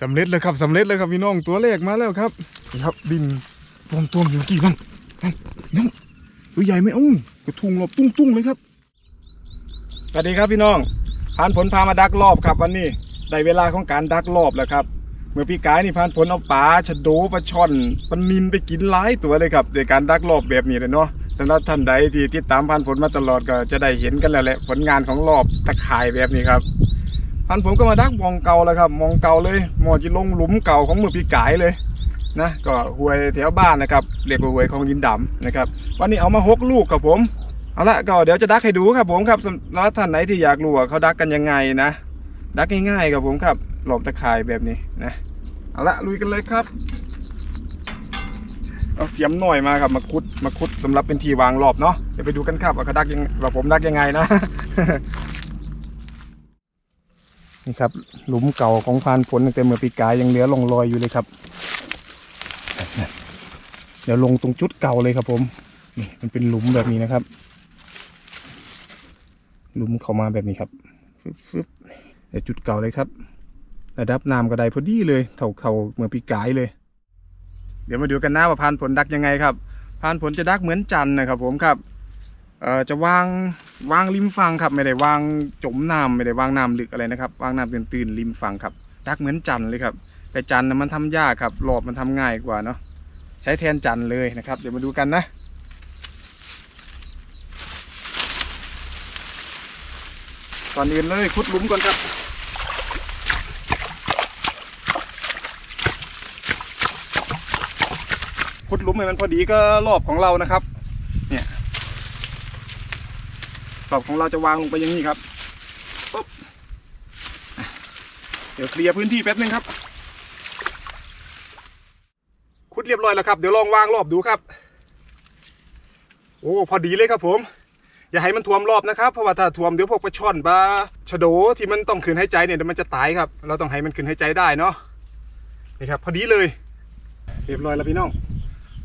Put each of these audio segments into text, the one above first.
สำเร็จเลยครับสำเร็จเลยครับพี่น้องตัวแรกมาแล้วครับนี่ครับดินรวมตัวอยู่กี่วันนั่นน้องตัวใหญ่ไหมเอ้ากระทุงรอบตุ้งตุ้งๆเลยครับสวัสดีครับพี่น้องผ่านผลพามาดักรอบครับวันนี้ได้เวลาของการดักรอบแล้วครับ เมื่อพี่กายนี่ผ่านผลเอาปลาชะโดปลาช่อนปลานินไปกินหลายตัวเลยครับในการดักรอบแบบนี้เลยเนาะสำหรับท่านใดที่ติดตามผ่านผลมาตลอดก็จะได้เห็นกันแล้วแหละผลงานของรอบตะข่ายแบบนี้ครับ พันผมก็มาดักมองเก่าแล้วครับ มองเก่าเลยหมอจะลงหลุมเก่าของมือพี่กายเลยนะก็หวยแถวบ้านนะครับเรียกว่าหวยของดินดำนะครับ วันนี้เอามาหกลูกครับผมเอาละก็เดี๋ยวจะดักให้ดูครับผมครับสำหรับท่านไหนที่อยากรู้ว่าเขาดักกันยังไงนะ ดักง่ายๆครับผมครับหลบตะข่ายแบบนี้นะเอาละลุยกันเลยครับเอาเสียมหน่อยมาครับมาคุดมาคุดสำหรับเป็นทีวางรอบเนาะเดี๋ยวไปดูกันครับว่าเขาดักยังว่าผมดักยังไงนะ นี่ครับ หลุมเก่าของพานผลตั้งแต่เมื่อปีกายยังเหลือลงรอยอยู่เลยครับ เดี๋ยวลงตรงจุดเก่าเลยครับผม นี่มันเป็นหลุมแบบนี้นะครับ หลุมเข้ามาแบบนี้ครับฟึบฟึบเดี๋ยวจุดเก่าเลยครับ ระดับน้ำก็ได้พอดีเลยเท่าเขาเมื่อปีกายเลย เดี๋ยวมาดูกันนะว่าพานผลดักยังไงครับ พานผลจะดักเหมือนจันนะครับผมครับ เอ่อจะวางวางริมฝั่งครับ ไม่ได้วางจมน้ำไม่ได้วางน้ำลึกอะไรนะครับวางน้ำตื่นตื่นๆริมฝั่งครับดักเหมือนจันเลยครับแต่จันนะมันทำยากครับรอบมันทำง่ายกว่าเนาะใช้แทนจันเลยนะครับ เดี๋ยวมาดูกันนะก่อนอื่นเลยขุดหลุมก่อนครับขุดหลุมให้มันพอดีก็รอบของเรานะครับ กรอบของเราจะวางลงไปอย่างนี้ครับปุ๊บเดี๋ยวเคลียร์พื้นที่แป๊บนึงครับขุดเรียบร้อยแล้วครับ เดี๋ยวลองวางรอบดูครับ โอ้พอดีเลยครับผม อย่าให้มันท่วมรอบนะครับ เพราะว่าถ้าท่วมเดี๋ยวพวกปลาช่อนปลาชะโดที่มันต้องขึ้นหายใจเนี่ยเดี๋ยวมันจะตายครับ เราต้องให้มันขึ้นหายใจได้เนาะ นี่ครับ พอดีเลย เรียบร้อยแล้วพี่น้อง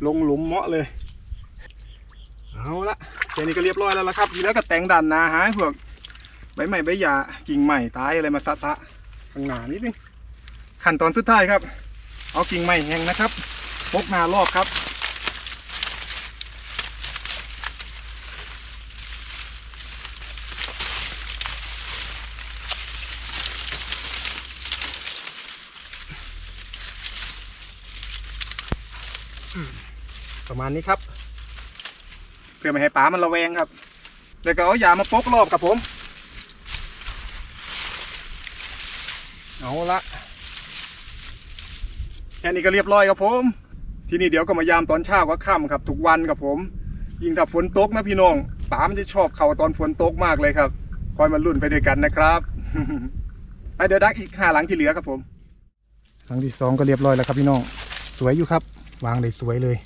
ลงหลุมเหมาะเลย เอาละ แค่นี้ก็เรียบร้อยแล้วละครับทีแล้วก็แต่งดันนาหาพวกใบไม้ใบหญ้ากิ่งใหม่ตายอะไรมาซะซะข้างหน้านิดนึงขั้นตอนสุดท้ายครับ เอากิ่งใหม่แห้งนะครับพกนารอบครับประมาณนี้ครับ พื่อไม่ให้ปลามันระแวงครับ แล้วก็เอายามาปกรอบครับผม เอาละแค่นี้ก็เรียบร้อยครับผม ทีนี้เดี๋ยวก็มายามตอนเช้าก็ค่ำครับ ทุกวันครับผม ยิ่งถ้าฝนตกนะพี่น้องปลามันจะชอบเข่าตอนฝนตกมากเลยครับ คอยมาลุ้นไปด้วยกันนะครับไปเดี๋ยวดักอีกห้าหลังที่เหลือครับผม หลังที่สองก็เรียบร้อยแล้วครับพี่น้อง สวยอยู่ครับ วางได้สวยเลย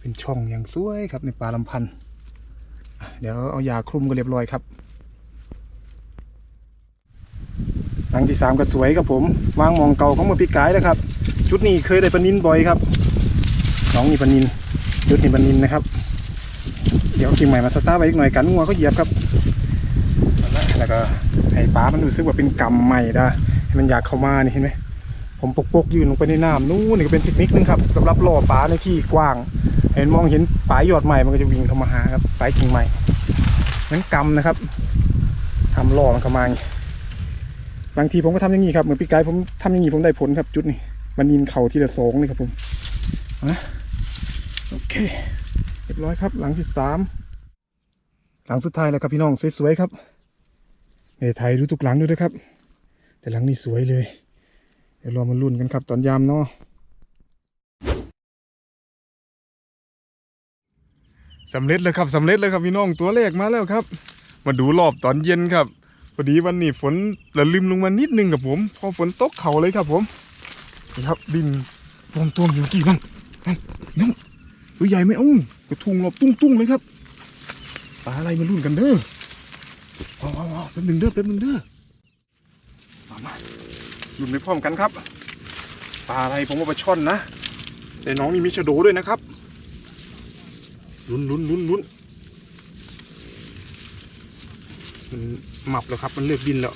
เป็นช่องอย่างสวยครับในป่าลำพันธ์เดี๋ยวเอายาคลุมก็เรียบร้อยครับ หลังที่สามก็สวยครับผมวางมองเก่าของมือปีกายนะครับจุดนี้เคยได้ปนินบ่อยครับน้องนี่ปนินจุดนี้ปนินนะครับ เดี๋ยวกิ่งใหม่มาสตาร์ไว้อีกหน่อยกันงัวก็เหยียบครับแล้วก็ให้ปลามันรู้สึกว่าเป็นกำใหม่ด้ให้มันอยากเข้ามานี่เห็นไหม ผมปกปกยืนลงไปในน้ำนู่นนี่ก็เป็นเทคนิคนึงครับสำหรับล่อปลาในที่กว้าง เห็นมองเห็นปลายยอดใหม่มันก็จะวิ่งเข้ามาหาครับปลายกิ่งใหม่นั้นกำนะครับทำล่อมันเข้ามาอย่างบางทีผมก็ทำอย่างนี้ครับเหมือนปีกายผมทำอย่างนี้ผมได้ผลครับ จุดนี้มันยินเข่าทีละสองนี่ครับผมนะโอเคเรียบร้อยครับหลังที่สามหลังสุดท้ายแล้วครับพี่น้องสวยๆครับในไทยรู้ทุกหลังด้วยนะครับ แต่หลังนี้สวยเลย เดี๋ยวรอมาลุ้นกันครับตอนยามเนาะสำเร็จแล้วครับสำเร็จแล้วครับพี่น้องตัวเลขมาแล้วครับ มาดูรอบตอนเย็นครับพอดีวันนี้ฝนระลืมลงมานิดนึงครับผม พอฝนตกเขาเลยครับผมนี่ครับดินรวมตัวอยู่กี่วันนั่นน้องตัวใหญ่ไหมเอ้ากระทุงรอบตุ้งตุ้งๆเลยครับปลาอะไรมาลุ้นกันเด้อว้าววาวว้าแป๊บหนึงเด้อแป๊บหนึงเด้อมามา ลุ้นไปพร้อมกันครับปลาอะไรผมว่าปลาช่อนนะแต่น้องนี่มีชะโดด้วยนะครับลุ้นลุ้นลุ้นลุ้นมันหมับแล้วครับ มันเลือกดินแล้ว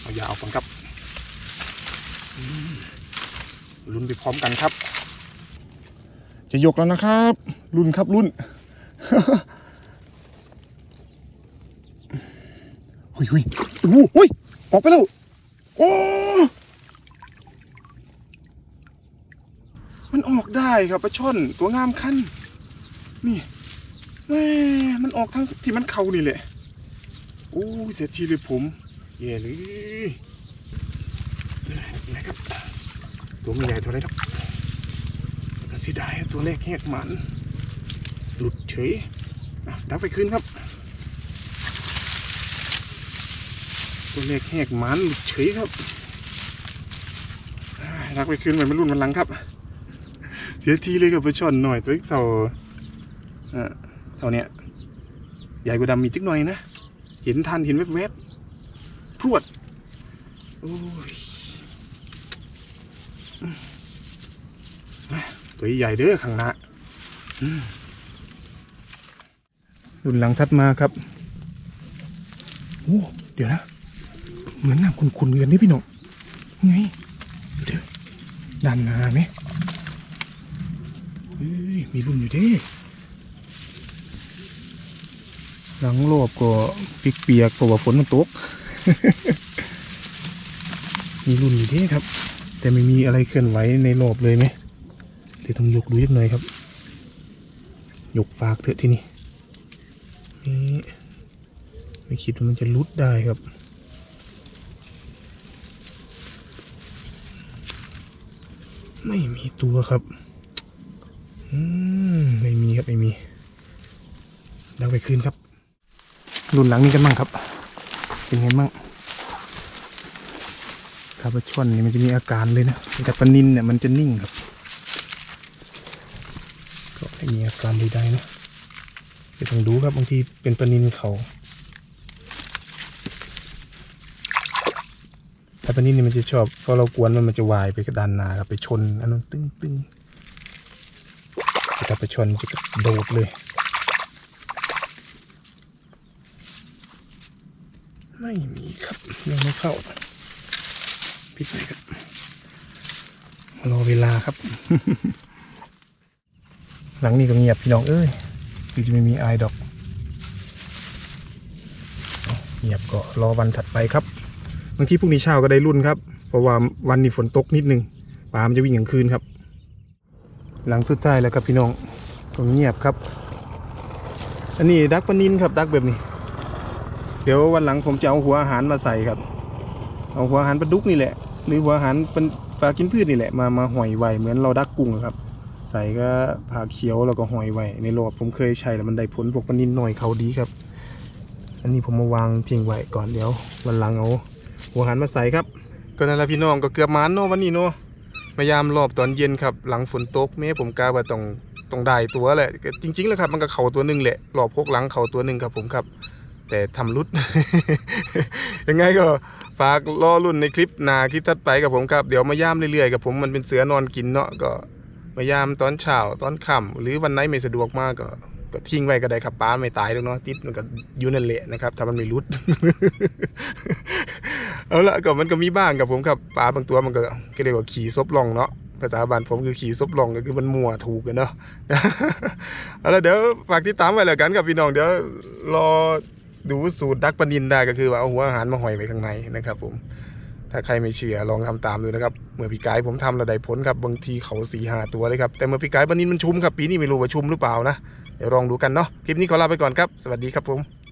เอายาเอาก่อนครับลุ้นไปพร้อมกันครับ จะยกแล้วนะครับรุ่นครับรุ่นหุยหุย โอ้โหหุยออกไปแล้ว โอ้มันออกได้ครับปลาช่อนตัวงามขั้น นี่แม่มันออกทั้งที่มันเข่านี่แหละ โอ้เสียทีเลยผมเย่เลยไหนครับตัวมันใหญ่เท่าไรครับก็เสียดายตัวเล็กแหกมัน หลุดเฉยดักไปคืนครับ ตัวเล็กแหกมันเฉยครับอ่าดักไปคืนเหมือนมันรุ่นมันหลังครับ เสียทีเลยกับปช่อนหน่อยตัวเท่าเอ่อเท่าเนี้ยใหญ่กว่าดำมีจิกหน่อยนะเห็นทันเห็นแวบๆพรวดโอ้ยตัวใหญ่เด้อข้างหน้ารุ่นหลังทัดมาครับโอ้เดี๋ยวนะ เหมือนน้ำขุ่นๆกันนี่พี่หนุ่มไงเดี๋ยวด้านหน้าไหมเฮ้ยมีรุ่นอยู่ด้หลังโลบก็เปียกเพราะว่าฝนมันตก มีรุ่นอยู่ด้ครับ แต่ไม่มีอะไรเคลื่อนไหวในโลบเลยไหมเดี๋ยวต้องยกดูยักหน่อยครับ ยกปากเถอะที่นี่นี่ไม่คิดว่ามันจะลุดได้ครับ ไม่มีตัวครับ อืมไม่มีครับไม่มีดังไปคืนครับรุ่นหลังนี้กันบ้างครับ เป็นไงบ้างคาร์บชอนนี่มันจะมีอาการเลยนะแต่ปนินเนี่ยมันจะนิ่งครับ ก็ไม่มีอาการใดๆนะเดี๋ยวต้องดูครับบางทีเป็นปนินเขา ถ้าปลานินนี่มันจะชอบพอเรากวนมันมันจะวายไปกระดานหนาครับไปชนอันนั้นตึ้งตึ้งแต่ถ้าไปชนมันจะกระโดดเลย ไม่มีครับยังไม่เข้าปิดเลยครับรอเวลาครับ หลังนี้ก็เงียบพี่น้องเอ้ยคือจะไม่มีไอายดอกเอาเงียบก็รอวันถัดไปครับ บางทีพรุ่งนี้เช้าก็ได้รุ่นครับ เพราะว่าวันนี้ฝนตกนิดนึงปลามันจะวิ่งกลางคืนครับ หลังสุดท้ายแล้วครับพี่น้องก็เงียบครับ อันนี้ดักปนินครับ ดักแบบนี้ เดี๋ยววันหลังผมจะเอาหัวอาหารมาใส่ครับ เอาหัวอาหารปลาดุกนี่แหละ หรือหัวอาหารเป็นปลากินพืชนี่แหละมามาห่อยไว้เหมือนเราดักกุ้งครับ ใส่ก็ผ่าเขียวแล้วก็ห่อยไว้ในโหลดผมเคยใช้แล้วมันได้ผลพวกปนินหน่อยเขาดีครับ อันนี้ผมมาวางทิ้งไว้ก่อนเดี๋ยววันหลังเอา หัวหารมาใส่ครับ ก็นั่นแหละพี่น้องก็เกือบมานเนาะวันนี้เนาะพยายามรอบตอนเย็นครับ หลังฝนตกแม่ผมกาว่าต้องต้องได้ตัวแหละ จริงๆแล้วครับมันก็เข่าตัวหนึ่งแหละรอบพกหลังเข่าตัวหนึ่งครับผมครับ แต่ทำรุด ยังไงก็ฝากรอรุ่นในคลิปหนาคลิปถัดไปกับผมครับเดี๋ยวมาย่ามเรื่อยๆกับผมมันเป็นเสือนอนกินเนาะก็มายามตอนเช้าตอนค่ำหรือวันไหนไม่สะดวกมากก็ ก็ทิ้งไว้ก็ได้ครับป้าไม่ตายหรอกเนาะติดมันก็อยู่นั่นแหละนะครับถ้ามันไม่รุด เอาละก็มันก็มีบ้างกับผมครับปลาบางตัวมันก็ก็เรียกว่าขี่ซบลองเนาะภาษาบ้านผมคือขี่ซบลองก็คือมันมั่วถูกกันเนาะเอาละเดี๋ยวฝากติดตามไว้แล้วกันครับพี่น้องเดี๋ยวรอดูสูตรดักปนินได้ก็คือว่าเอาหัวอาหารมาห่อยไว้ข้างในนะครับ ผม ถ้าใครไม่เชื่อลองทำตามดูนะครับ เมื่อพี่กายผมทำระได้ผลครับบางทีเขาสีหาตัวเลยครับแต่เมื่อพี่กายปลานินมันชุมครับปีนี้ไม่รู้ว่าชุมหรือเปล่านะ เดี๋ยวลองดูกันเนาะคลิปนี้ขอลาไปก่อนครับ สวัสดีครับผม